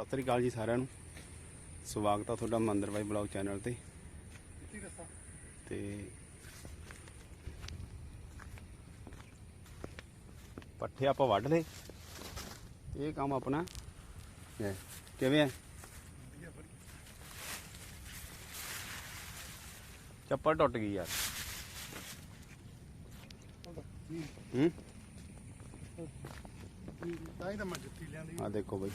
ਸਤਿ ਸ੍ਰੀ ਅਕਾਲ ਜੀ ਸਾਰਿਆਂ ਨੂੰ। ਸਵਾਗਤ ਆ ਤੁਹਾਡਾ ਮੰਦਰ ਬਾਈ ਬਲੌਗ ਚੈਨਲ ਤੇ। ਤੇ ਪੱਠੇ ਆਪਾਂ ਵੱਢ ਲਏ। ਇਹ ਕੰਮ ਆਪਣਾ ਹੈ। ਕਿਵੇਂ ਹੈ ਚੱਪਲ ਟੁੱਟ ਗਈ ਯਾਰ। ਹੂੰ? ਤਾਂ ਹੀ ਤਾਂ ਮੈਂ ਜੁੱਤੀ ਲਿਆਂਦੀ ਆ ਦੇਖੋ ਬਾਈ।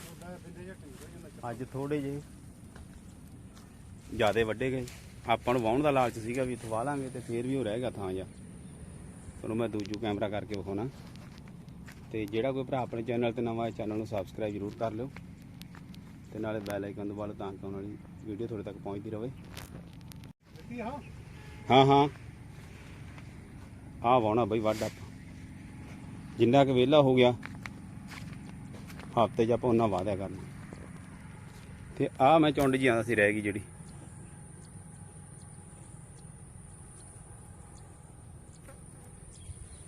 ਅੱਜ ਥੋੜੇ ਜਿਹੇ ਜਿਆਦੇ ਵੱਡੇ ਗਏ। ਆਪਾਂ ਨੂੰ ਵਾਉਣ ਦਾ ਲਾਲਚ ਸੀਗਾ ਵੀ ਇੱਥੇ ਵਾਹ ਲਾਂਗੇ ਤੇ ਫੇਰ ਵੀ ਉਹ ਰਹਿ ਗਿਆ ਥਾਂ ਜਾ ਤੁਹਾਨੂੰ ਮੈਂ ਦੂਜੂ ਕੈਮਰਾ ਕਰਕੇ ਵਿਖਾਉਣਾ। ਤੇ ਜਿਹੜਾ ਕੋਈ ਭਰਾ ਆਪਣੇ ਚੈਨਲ ਤੇ ਨਵਾਂ ਹੈ, ਚੈਨਲ ਨੂੰ ਸਬਸਕ੍ਰਾਈਬ ਜ਼ਰੂਰ ਕਰ ਲਿਓ। ਤੇ ਨਾਲੇ ਬੈਲ ਆਈਕਨ ਦਬਾ ਲਓ ਤਾਂ ਕਿ ਆਉਣ ਵਾਲੀ ਵੀਡੀਓ ਤੁਹਾਡੇ ਤੱਕ ਪਹੁੰਚਦੀ ਰਹੇ ਹਾਂ ਹਾਂ। ਹਾਂ ਆ ਵਾਉਣਾ ਬਈ ਵੱਡ ਆਪਾਂ। ਜਿੰਨਾ ਕੁ ਵਿਹਲਾ ਹੋ ਗਿਆ। ਹਫ਼ਤੇ 'ਚ ਆਪਾਂ ਉਹਨਾਂ ਵਾਧਿਆ ਕਰਨਾ। ਤੇ ਆ ਮੈਂ ਚੁੰਡ ਜੀ ਆਂਦਾ ਸੀ ਰਹਿ ਗਈ ਜਿਹੜੀ।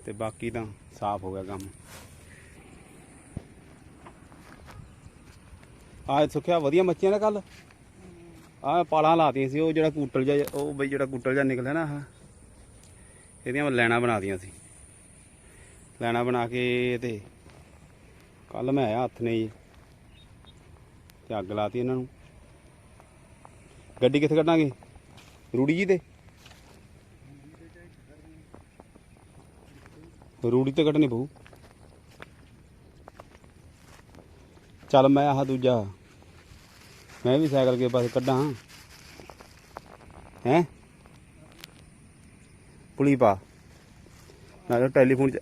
ਤੇ ਬਾਕੀ ਤਾਂ ਸਾਫ਼ ਹੋ ਗਿਆ ਕੰਮ। ਆ ਸੁੱਖਿਆ ਵਧੀਆ ਮੱਛੀਆਂ ਨੇ ਕੱਲ ਆ ਪਾਲਾਂ ਲਾਤੀਆਂ ਸੀ, ਉਹ ਜਿਹੜਾ ਕੂਟਲ ਜਿਹਾ, ਉਹ ਬਈ ਜਿਹੜਾ ਕੂਟਲ ਜਿਹਾ ਨਿਕਲਿਆ ਨਾ ਆਹ। ਇਹਦੀਆਂ ਲੈਣਾ ਬਣਾਤੀਆਂ ਸੀ। ਲੈਣਾ ਬਣਾ ਕੇ ਤੇ ਕੱਲ ਮੈਂ ਆਇਆ ਹੱਥ ਨੇ ਜੀ ਤੇ ਅੱਗ ਲਾਤੀ ਇਹਨਾਂ ਨੂੰ। ਗੱਡੀ ਕਿੱਥੇ ਕੱਢਾਂਗੇ? ਰੂੜੀ ਜੀ ਤੇ? ਰੂੜੀ ਤੇ ਕੱਢਣੀ ਪਊ। ਚੱਲ ਮੈਂ ਆਹ ਦੂਜਾ। ਮੈਂ ਵੀ ਸਾਈਕਲ ਕੇ ਪਾਸੇ ਕੱਢਾਂ। ਹੈ? ਪੁਲੀ ਪਾ। ਨਾਲੇ ਟੈਲੀਫੋਨ ਚ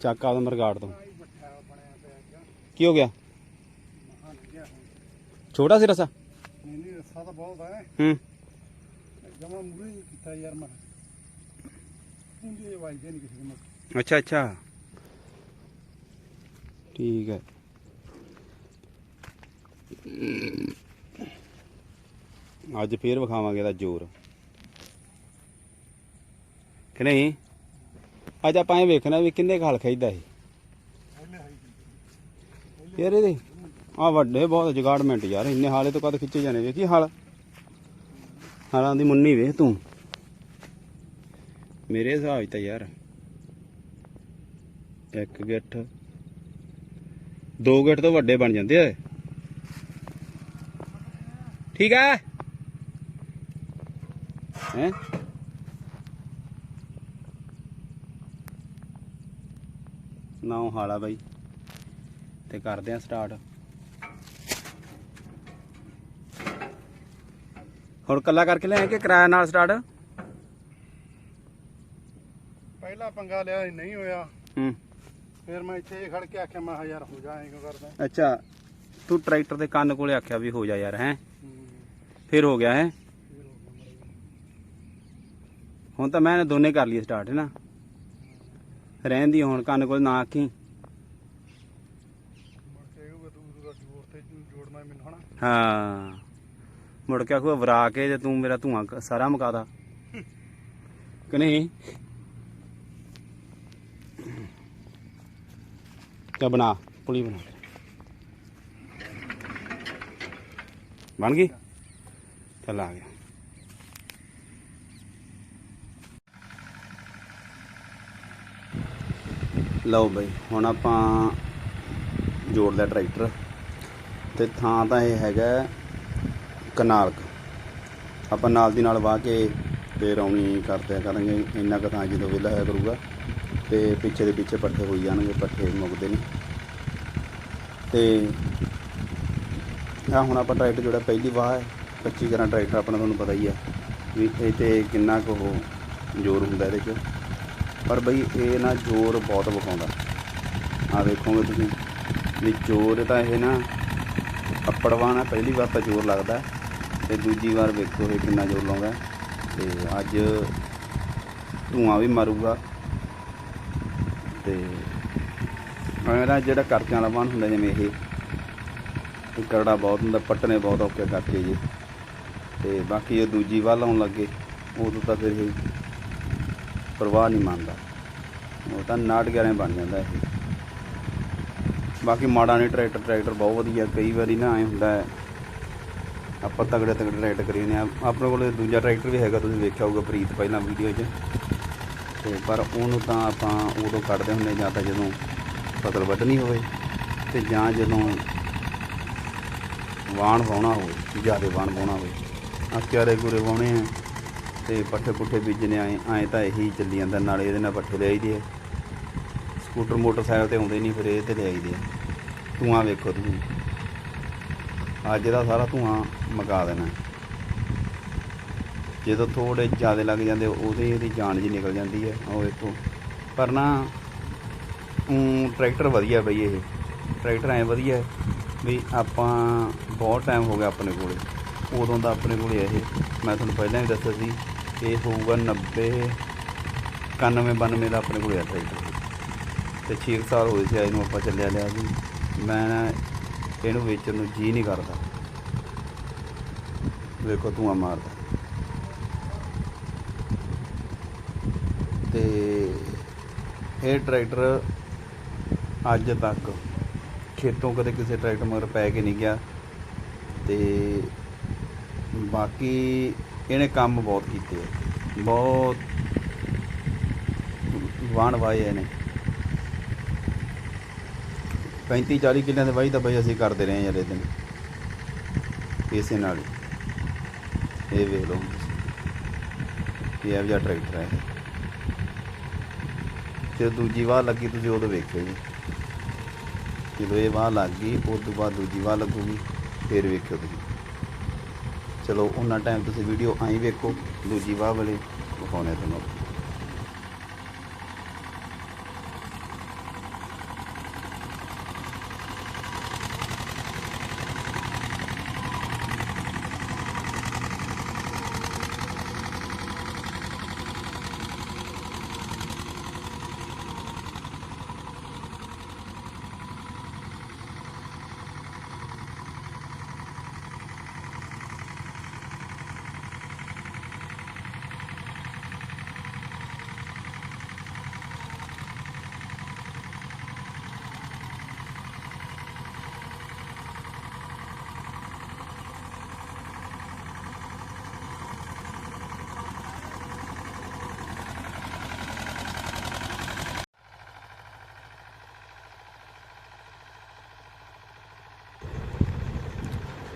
ਚੱਕ ਆ ਮਰਗਾੜ ਤੋਂ ਆਈ ਬੱਠਾ ਬਣਿਆ ਪਿਆ ਹੈਗਾ ਕੀ ਹੋ ਗਿਆ? ਛੋਟਾ ਸੀ ਰਸਾ? ਨਹੀਂ ਨਹੀਂ ਰਸਾ ਤਾਂ ਬਹੁਤ ਹੈ ਹੂੰ। ਜਮਾ ਮੂਰੇ ਹੀ ਕੀਤਾ ਯਾਰ ਮੈਂ। ਹੁੰਦੀ ਇਹ ਵਾਜਦੇ ਨਹੀਂ ਕਿਸੇ ਨੂੰ ਅੱਛਾ ਅੱਛਾ। ਠੀਕ ਹੈ। ਅੱਜ ਫੇਰ ਵਿਖਾਵਾਂਗੇ ਇਹਦਾ ਜ਼ੋਰ। ਕਿ ਨਹੀਂ? ਅੱਜ ਆਪਾਂ ਇਹ ਵੇਖਣਾ ਵੀ ਕਿੰਨੇ ਖਾਲ ਖਾਈਦਾ ਹਾਈ ਯਾਰ ਇਹਦੇ। ਆ ਵੱਡੇ ਬਹੁਤ ਜਗਾੜਮੈਂਟ ਯਾਰ, ਇੰਨੇ ਹਾਲੇ ਤੋਂ ਕਦ ਖਿੱਚੇ ਜਾਣੇ ਵੇਖੀ ਹਾਲ? ਹਾਲਾਂ ਦੀ ਮੁੰਨੀ ਵੇਖ ਤੂੰ। ਮੇਰੇ ਹਿਸਾਬ 'ਚ ਤਾਂ ਯਾਰ, ਇੱਕ ਗਿੱਠ, ਦੋ ਗਿੱਠ ਤੋਂ ਵੱਡੇ ਬਣ ਜਾਂਦੇ ਆ ਠੀਕ ਹੈ ਹੈ? ਨਾਉ ਹਾਲਾ ਬਾਈ। ਤੇ ਕਰਦੇ ਆ ਸਟਾਰਟ। ਹੁਣ ਕੱਲਾ ਕਰਕੇ ਲੈ ਕਿ ਕਿਰਾਇਆ ਨਾਲ ਸਟਾਰਟ? ਪਹਿਲਾ ਪੰਗਾ ਲਿਆ ਸੀ, ਨਹੀਂ ਹੋਇਆ। ਹੂੰ। ਫਿਰ ਮੈਂ ਇੱਥੇ ਖੜ ਕੇ ਆਖਿਆ ਮੈਂ ਕਿਹਾ ਯਾਰ ਹੋ ਜਾ ਐਂ ਕਿਉਂ ਕਰਦਾ? ਅੱਛਾ ਤੂੰ ਟਰੈਕਟਰ ਦੇ ਕੰਨ ਕੋਲੇ ਆਖਿਆ ਵੀ ਹੋ ਜਾ ਯਾਰ ਹੈ? ਹੂੰ, ਫਿਰ ਹੋ ਗਿਆ ਹੈ? ਫਿਰ ਹੋ ਗਿਆ ਮੇਰਾ। ਹੁਣ ਤਾਂ ਮੈਂ ਦੋਨੇ ਕਰ ਲਈ ਸਟਾਰਟ ਹੈ ਨਾ? ਰਹਿਣ ਦੀ ਹੁਣ ਕੰਨ ਕੋਲ ਨਾ ਆਖੀ ਮੁੜ ਕੇ ਆਊਗਾ ਤੂੰ ਉਹਦਾ ਜੋਰ ਤੇ ਜੋੜਨਾ ਮੈਨੂੰ ਹਨਾ ਹਾਂ। ਮੁੜ ਕੇ ਆਖੂ, ਵਰਾ ਕੇ ਤੇ ਤੂੰ ਮੇਰਾ ਧੂਆਂ ਕ- ਸਾਰਾ ਮੁਕਾਦਾ ਕਿ ਨਹੀਂ? ਤੇ ਬਣਾ, ਪੁਲੀ ਬਣਾ। ਬਣ ਗਈ? ਚੱਲ ਆ ਗਿਆ। ਲਓ ਬਈ, ਹੁਣ ਆਪਾਂ ਜੋੜ ਲਿਆ ਟਰੈਕਟਰ। ਤੇ ਥਾਂ ਤਾਂ ਇਹ ਹੈਗਾ ਕਨਾਲ ਆਪਾਂ ਨਾਲ ਦੀ ਨਾਲ ਵਾਹ ਕੇ ਫੇਰ ਰੌਣੀ ਕਰਦੇ ਕਰਾਂਗੇ ਇੰਨਾ ਕੁ ਥਾਂ ਜਦੋਂ ਵਿਹਲਾ ਹੋਇਆ ਕਰੂਗਾ। ਤੇ ਪਿੱਛੇ ਦੇ ਪਿੱਛੇ ਪੱਠੇ ਹੋਈ ਜਾਣਗੇ, ਪੱਠੇ ਮੁੱਕਦੇ ਨਹੀਂ। ਤੇ ਆ ਹੁਣ ਆਪਾਂ ਟਰੈਕਟਰ ਜਿਹੜਾ ਪਹਿਲੀ ਵਾਹ ਹੈ 25 ਗਰਾਂ ਟਰੈਕਟਰ ਆਪਣਾ ਤੁਹਾਨੂੰ ਪਤਾ ਹੀ ਆ ਵੀ ਇਹ ਤੇ ਕਿੰਨਾ ਕੁ ਉਹ ਜ਼ੋਰ ਹੁੰਦਾ ਇਹਦੇ 'ਚ। ਪਰ ਬਈ ਇਹ ਨਾ ਜ਼ੋਰ ਬਹੁਤ ਵਿਖਾਉਂਦਾ। ਆ ਵੇਖੋਗੇ ਤੁਸੀਂ ਵੀ ਜ਼ੋਰ ਤਾਂ ਇਹ ਨਾ ਅੱਪੜਵਾਨ ਹੈ ਪਹਿਲੀ ਵਾਰ ਤਾਂ ਜ਼ੋਰ ਲੱਗਦਾ ਹੈ ਤੇ ਦੂਜੀ ਵਾਰ ਵੇਖੋ ਇਹ ਕਿੰਨਾ ਜ਼ੋਰ ਲਾਉਂਦਾ ਹੈ। ਤੇ ਅੱਜ ਧੂਆਂ ਵੀ ਮਾਰੂਗਾ। ਤੇ ਮੇਰਾ ਜਿਹੜਾ ਕਰਚਾਂ ਵਾਲਾ ਵਾਹਨ ਹੁੰਦਾ, ਜਿਵੇਂ ਇਹ ਇਹ ਕਰੜਾ ਬਹੁਤ ਹੁੰਦਾ, ਪੱਟਣੇ ਬਹੁਤ ਔਖੇ ਕਰਕੇ ਜੀ। ਤੇ ਬਾਕੀ ਇਹ ਦੂਜੀ ਵੱਲ ਆਉਣ ਲੱਗੇ, ਉਦੋਂ ਤਾਂ ਫਿਰ ਇਹ ਪਰਵਾਹ ਨਹੀਂ ਮੰਨਦਾ। ਉਹ ਤਾਂ ਨਾਟ ਗਿਆਰੇ ਬਣ ਜਾਂਦਾ ਇਹ। ਬਾਕੀ ਮਾੜਾ ਨਹੀਂ, ਟਰੈਕਟਰ ਟਰੈਕਟਰ ਬਹੁਤ ਵਧੀਆ, ਕਈ ਵਾਰੀ ਨਾ ਐ ਹੁੰਦਾ ਹੈ। ਆਪਾਂ ਤਗੜੇ ਤਗੜੇ ਟਰੈਕਟਰ ਕਰੀ ਨੇ। ਆਪਣੇ ਕੋਲ ਦੂਜਾ ਟਰੈਕਟਰ ਵੀ ਹੈਗਾ, ਤੁਸੀਂ ਵੇਖਿਆ ਹੋਊਗਾ ਪ੍ਰੀਤ ਪਹਿਲਾਂ ਵੀਡੀਓ 'ਚ। ਤੇ ਪਰ ਉਹਨੂੰ ਤਾਂ ਆਪਾਂ ਉਦੋਂ ਕੱਢਦੇ ਹੁੰਦੇ ਜਾਂ ਤਾਂ ਜਦੋਂ ਫਸਲ ਵੱਢਣੀ ਹੋਵੇ, ਤੇ ਜਾਂ ਜਦੋਂ ਵਾਣ ਵਾਉਣਾ ਹੋਵੇ, ਜ਼ਿਆਦਾ ਵਾਣ ਵਾਉਣਾ ਹੋਵੇ। ਆ ਕਿਆਰੇ ਗੁਰੇ ਵਾਉਣੇ ਆ, ਤੇ ਪੱਠੇ ਪੁੱਠੇ ਬੀਜਣੇ ਆਏ ਐਂ ਤਾਂ ਇਹੀ ਚੱਲੀ ਜਾਂਦਾ, ਨਾਲੇ ਇਹਦੇ ਨਾਲ ਪੱਠੇ ਲਿਆਈਦੇ ਆ। ਸਕੂਟਰ ਮੋਟਰਸਾਈਕਲ ਤੇ ਆਉਂਦੇ ਨਹੀਂ, ਫਿਰ ਇਹ ਤੇ ਲਿਆਈਦੇ ਆ। ਧੂਆਂ ਵੇਖੋ ਤੁਸੀਂ। ਅੱਜ ਦਾ ਸਾਰਾ ਧੂਆਂ ਮਕਾ ਦੇਣਾ। ਜਦੋਂ ਥੋੜੇ ਜ਼ਿਆਦਾ ਲੱਗ ਜਾਂਦੇ, ਉਹਦੇ ਇਹਦੀ ਜਾਨ ਜੀ ਨਿਕਲ ਜਾਂਦੀ ਹੈ। ਉਹ ਵੇਖੋ। ਪਰ ਨਾ ਟਰੈਕਟਰ ਵਧੀਆ ਬਈ ਇਹ। ਟਰੈਕਟਰ ਐ ਵਧੀਆ ਵੀ ਆਪਾਂ ਬਹੁਤ ਟਾਈਮ ਹੋ ਗਿਆ ਆਪਣੇ ਕੋਲੇ। ਉਦੋਂ ਦਾ ਆਪਣੇ ਕੋਲੇ ਇਹ। ਮੈਂ ਤੁਹਾਨੂੰ ਪਹਿਲਾਂ ਵੀ ਦੱਸਿਆ ਸੀ, ਇਹ ਹੋਊਗਾ 90 91 92 ਦਾ ਆਪਣੇ ਕੋਲੇ ਆ ਟਰੈਕਟਰ। ਤੇ 6 ਸਾਲ ਹੋਏ ਸੀ ਇਹਨੂੰ ਆਪਾਂ ਚੱਲਿਆ ਲਿਆ ਜੀ। ਮੈਂ ਇਹਨੂੰ ਵੇਚਣ ਨੂੰ ਜੀ ਨਹੀਂ ਕਰਦਾ। ਵੇਖੋ ਧੂਆਂ ਮਾਰਦਾ। ਤੇ ਇਹ ਟਰੈਕਟਰ ਅੱਜ ਤੱਕ ਖੇਤੋਂ ਕਦੇ ਕਿਸੇ ਟਰੈਕਟਰ ਮਗਰ ਪੈ ਕੇ ਨਹੀਂ ਗਿਆ। ਤੇ ਬਾਕੀ ਇਹਨੇ ਕੰਮ ਬਹੁਤ ਕੀਤੇ ਬਹੁਤ ਵਾਣ ਵਾਏ ਇਹਨੇ। 35 40 ਕਿੱਲਿਆਂ ਦੇ ਵਾਹੀ ਤਾਂ ਬਈ ਅਸੀਂ ਕਰਦੇ ਰਹੇ ਹਾਂ ਯਾਰ ਇਹ ਦਿਨ ਇਸੇ ਨਾਲ ਹੀ। ਇਹ ਵੇਖ ਲਓ ਕਿ ਇਹ ਜਿਹਾ ਟਰੈਕਟਰ ਹੈ ਤੇ ਦੂਜੀ ਵਾਹ ਲੱਗੀ ਤੁਸੀਂ ਉਦੋਂ ਵੇਖਿਓ ਜੀ। ਜਦੋਂ ਇਹ ਵਾਹ ਲੱਗ ਗਈ ਉਸ ਤੋਂ ਬਾਅਦ ਦੂਜੀ ਵਾਹ ਲੱਗੂਗੀ, ਫਿਰ ਵੇਖਿਓ ਤੁਸੀਂ। ਚਲੋ, ਉਹਨਾਂ ਟਾਈਮ ਤੁਸੀਂ ਵੀਡੀਓ ਆਈ ਵੇਖੋ, ਦੂਜੀ ਵਾਹ ਵਾਲੇ ਵਿਖਾਉਣੇ ਤੁਹਾਨੂੰ।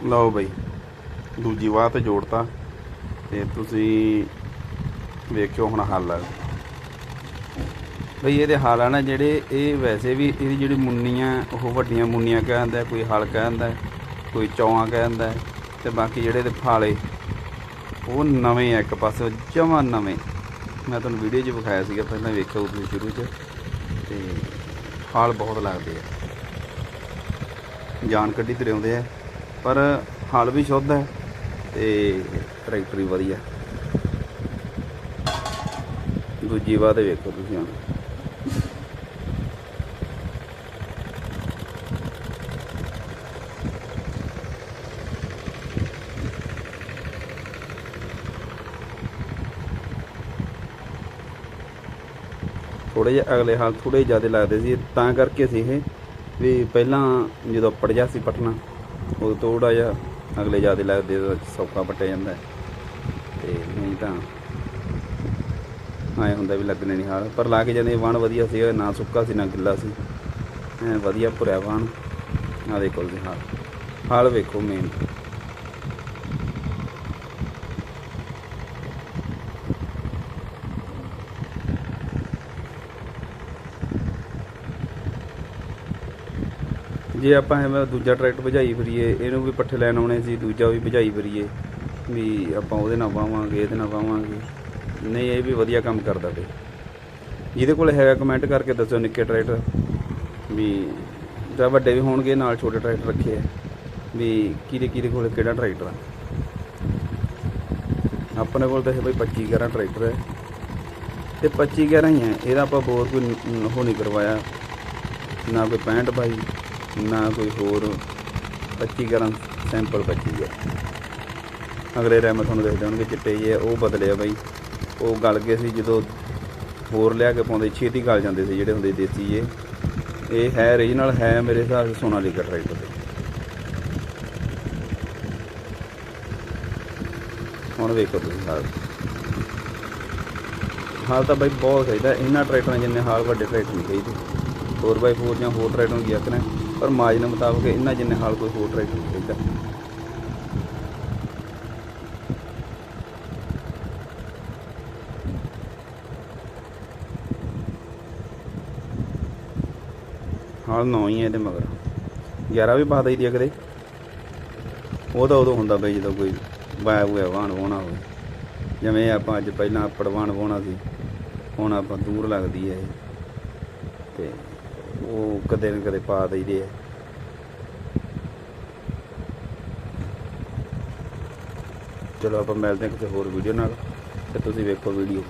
ਲਓ ਬਈ, ਦੂਜੀ ਵਾਹ ਤੇ ਜੋੜਤਾ ਤੇ ਤੁਸੀਂ ਵੇਖਿਓ ਹੁਣ ਹੱਲ ਆ। ਬਈ ਇਹਦੇ ਹੱਲ ਆ ਨਾ ਜਿਹੜੇ ਇਹ ਵੈਸੇ ਵੀ ਇਹਦੀ ਜਿਹੜੀ ਮੁੰਨੀਆਂ, ਉਹ ਵੱਡੀਆਂ ਮੁੰਨੀਆਂ ਕਹਿੰਦਾ, ਕੋਈ ਹਲ ਕਹਿੰਦਾ, ਕੋਈ ਚੌਆਂ ਕਹਿੰਦਾ ਤੇ ਬਾਕੀ ਜਿਹੜੇ ਇਹਦੇ ਫਾਲੇ, ਉਹ ਨਵੇਂ ਆ ਇੱਕ ਪਾਸੇ, ਜਮਾਂ ਨਵੇਂ। ਮੈਂ ਤੁਹਾਨੂੰ ਵੀਡੀਓ 'ਚ ਵਿਖਾਇਆ ਸੀਗਾ, ਪਹਿਲਾਂ ਵੇਖਿਆ ਤੁਸੀਂ ਸ਼ੁਰੂ 'ਚ। ਤੇ ਫਾਲ ਬਹੁਤ ਲੱਗਦੇ ਆ। ਜਾਨ ਕੱਢੀ ਤੇ ਆਉਂਦੇ ਆ। ਪਰ ਹਲ ਵੀ ਸ਼ੁੱਧ ਹੈ ਤੇ ਟਰੈਕਟਰ ਵੀ ਵਧੀਆ। ਦੂਜੀ ਵਾਰ ਵੇਖੋ ਤੁਸੀਂ ਹੁਣ। ਥੋੜੇ ਜਿਹਾ ਅਗਲੇ ਹਾਲ ਥੋੜੇ ਜ਼ਿਆਦਾ ਲੱਗਦੇ ਸੀ, ਤਾਂ ਕਰਕੇ ਸੀ ਇਹ ਵੀ ਪਹਿਲਾਂ ਜਦੋਂ ਪੜ ਜਾ ਸੀ ਪਟਨਾ ਉਹ ਥੋੜਾ ਜਿਹਾ ਅਗਲੇ ਜ਼ਿਆਦਾ ਲੱਗਦੇ ਤਾਂ ਸੌਕਾ ਪੱਟਿਆ ਜਾਂਦਾ ਹੈ। ਤੇ ਨਹੀਂ ਤਾਂ ਆਏ ਹੁੰਦਾ ਵੀ ਲੱਗਣੇ ਨਹੀਂ ਹਾਲ। ਪਰ ਲਾ ਕੇ ਜਾਂਦੇ ਵਾਣ ਵਧੀਆ ਸੀ ਨਾ ਸੁੱਕਾ ਸੀ, ਨਾ ਗਿੱਲਾ ਸੀ। ਐ ਵਧੀਆ ਭੁਰਿਆ ਵਾਣ ਆ ਦੇਖੋ ਜੀ ਹਾਲ। ਹਾਲ ਵੇਖੋ ਮੇਨ ਜੇ ਆਪਾਂ ਐਵੇਂ ਦੂਜਾ ਟਰੈਕਟਰ ਭਜਾਈ ਫਿਰੀਏ, ਇਹਨੂੰ ਵੀ ਪੱਠੇ ਲੈਣ ਆਉਣੇ ਸੀ, ਦੂਜਾ ਵੀ ਭਜਾਈ ਫਿਰੀਏ, ਵੀ ਆਪਾਂ ਉਹਦੇ ਨਾਲ ਵਾਵਾਂਗੇ, ਇਹਦੇ ਨਾਲ ਵਾਵਾਂਗੇ। ਨਹੀਂ, ਇਹ ਵੀ ਵਧੀਆ ਕੰਮ ਕਰਦਾ ਤੇ ਜਿਹਦੇ ਕੋਲ ਹੈਗਾ ਕਮੈਂਟ ਕਰਕੇ ਦੱਸੋ ਨਿੱਕੇ ਟਰੈਕਟਰ, ਵੀ ਜਾਂ ਵੱਡੇ ਵੀ ਹੋਣਗੇ, ਨਾਲ ਛੋਟੇ ਟਰੈਕਟਰ ਰੱਖੇ ਆ, ਵੀ ਕਿਹਦੇ ਕਿਹਦੇ ਕੋਲ ਕਿਹੜਾ ਟਰੈਕਟਰ ਆ। ਆਪਣੇ ਕੋਲ ਤਾਂ ਇਹ ਬਈ 25 11 ਟਰੈਕਟਰ ਹੈ ਤੇ 25 11 ਹੀ ਹੈ ਇਹਦਾ ਆਪਾਂ ਹੋਰ ਕੋਈ ਨ- ਉਹ ਨਹੀਂ ਕਰਵਾਇਆ, ਨਾ ਕੋਈ 65 ਬਾਈ ਨਾ ਕੋਈ ਹੋਰ 25 11 ਸੈਂਪਲ 25 ਹੈ। ਅਗਲੇ ਰੈਮ ਤੁਹਾਨੂੰ ਦੇਖਦੇ ਹੋਣਗੇ ਚਿੱਟੇ ਜਿਹੇ, ਉਹ ਬਦਲੇ ਆ ਬਾਈ। ਉਹ ਗਲ ਗਏ ਸੀ ਜਦੋਂ ਹੋਰ ਲਿਆ ਕੇ ਪਾਉਂਦੇ, ਛੇਤੀ ਗਲ ਜਾਂਦੇ ਸੀ ਜਿਹੜੇ ਹੁੰਦੇ ਦੇਸੀ ਜੇ ਇਹ ਹੈ ਰੀਜਨਲ ਹੈ ਮੇਰੇ ਹਿਸਾਬ ਨਾਲ ਸੋਨਾਲੀਕਾ ਟਰੈਕਟਰ ਤੇ। ਹੁਣ ਵੇਖੋ ਤੁਸੀਂ ਹਾਲ। ਹਾਲ ਤਾਂ ਬਾਈ ਬਹੁਤ ਚਾਹੀਦਾ ਇਹਨਾਂ ਟਰੈਕਟਰਾਂ ਜਿੰਨੇ ਹਾਲ ਵੱਡੇ ਟਰੈਕਟਰ ਨਹੀਂ ਚਾਹੀਦੇ 4x4 ਜਾਂ ਹੋਰ ਟਰੈਕਟਰ ਕੀ ਆਖਣਾ? ਪਰ ਮਾਜਨ ਮੁਤਾਬਕ ਇਹਨਾਂ ਜਿੰਨੇ ਹਾਲ ਕੋਈ ਹੋਰ ਟਰੈਕਟਰ ਨਹੀਂ ਚਾਹੀਦਾ ਹਾਲ ਨੌ ਹੀ ਹੈ ਇਹਦੇ ਮਗਰ। 11 ਵੀ ਪਾ ਦਈਦੀ ਆ ਕਦੇ। ਉਹ ਤਾਂ ਉਦੋਂ ਹੁੰਦਾ ਬਈ ਜਦੋਂ ਕੋਈ ਵਾਇਆ ਹੋਇਆ, ਵਾਹਣ ਵਾਹੁਣਾ ਹੋਵੇ। ਜਿਵੇਂ ਆਪਾਂ ਅੱਜ ਪਹਿਲਾਂ ਪੜਵਾਣ ਵਾਹੁਣਾ ਸੀ, ਹੁਣ ਆਪਾਂ ਦੂਰ ਲੱਗਦੀ ਹੈ ਇਹ। ਤੇ ਉਹ ਕਦੇ ਨਾ ਕਦੇ ਪਾ ਦਈਦੇ ਆ। ਚਲੋ ਆਪਾਂ ਮਿਲਦੇ ਹਾਂ ਕਿਸੇ ਹੋਰ ਵੀਡੀਓ ਨਾਲ ਤੇ ਤੁਸੀਂ ਵੇਖੋ ਵੀਡੀਓ